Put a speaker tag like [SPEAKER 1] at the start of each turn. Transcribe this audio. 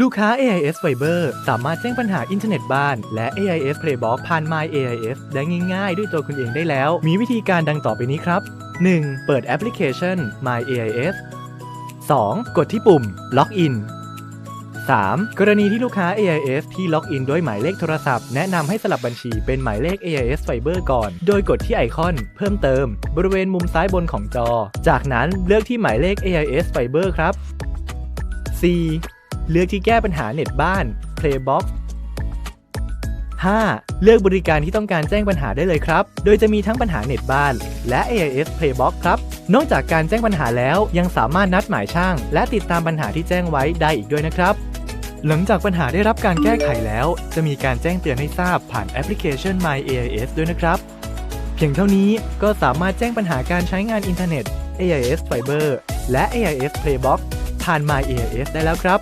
[SPEAKER 1] ลูกค้า AIS Fiber สามารถแจ้งปัญหาอินเทอร์เน็ตบ้าน และ AIS Playbox ผ่าน My AIS ได้ง่ายๆ ด้วยตัวคุณเองได้แล้ว มีวิธีการดังต่อไปนี้ครับ 1. เปิดแอปพลิเคชัน My AIS 2. กดที่ปุ่ม Login 3. กรณีที่ลูกค้า AIS ที่ล็อกอินด้วยหมายเลขโทรศัพท์ แนะนำให้สลับบัญชีเป็นหมายเลข AIS Fiber ก่อน โดยกดที่ไอคอน เพิ่มเติม บริเวณมุมซ้ายบนของจอ จากนั้นเลือกที่หมายเลข AIS Fiber ครับ 4. เลือกที่แก้ปัญหาเน็ตบ้าน Playbox 5. เลือกบริการที่ต้องการแจ้งปัญหาได้เลยครับ โดยจะมีทั้งปัญหาเน็ตบ้าน และ AIS Playbox ครับ นอกจากการแจ้งปัญหาแล้วยังสามารถนัดหมายช่าง และติดตามปัญหาที่แจ้งไว้ได้อีกด้วยนะครับ หลังจากปัญหาได้รับการแก้ไขแล้ว จะมีการแจ้งเตือนให้ทราบผ่านแอปพลิเคชัน My AIS ด้วยนะครับ เพียงเท่านี้ก็สามารถแจ้งปัญหาการใช้งานอินเทอร์เน็ต AIS Fiber และ AIS Playbox ผ่าน My AIS ได้แล้วครับ